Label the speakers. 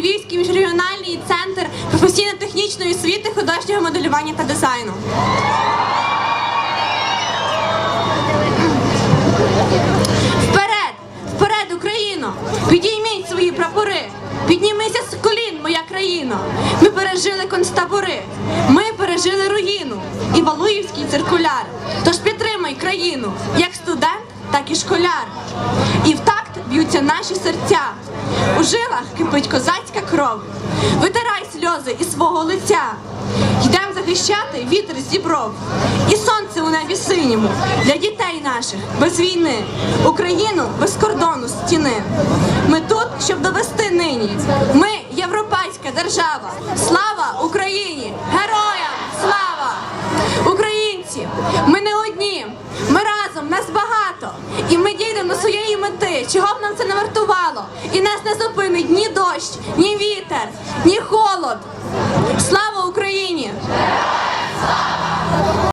Speaker 1: Львівський міжрегіональний центр професійно-технічної освіти, художнього моделювання та дизайну. Вперед! Вперед, Україно! Підійміть свої прапори! Піднімися з колін, моя країно! Ми пережили концтабори, ми пережили руїну і Валуївський циркуляр. Тож підтримай країну, як студент, так і школяр. І в б'ються наші серця. У жилах кипить козацька кров. Витирай сльози із свого лиця. Йдем захищати вітер з дібров і сонце у небі синьому для дітей наших без війни, Україну без кордону стіни. Ми тут, щоб довести нині. Ми європейська держава. Слава Україні! Героям слава! Українці! Ми не одні, ми разом, нас багато, і ми до своєї мети, чого б нам це не вартувало, і нас не зупинить ні дощ,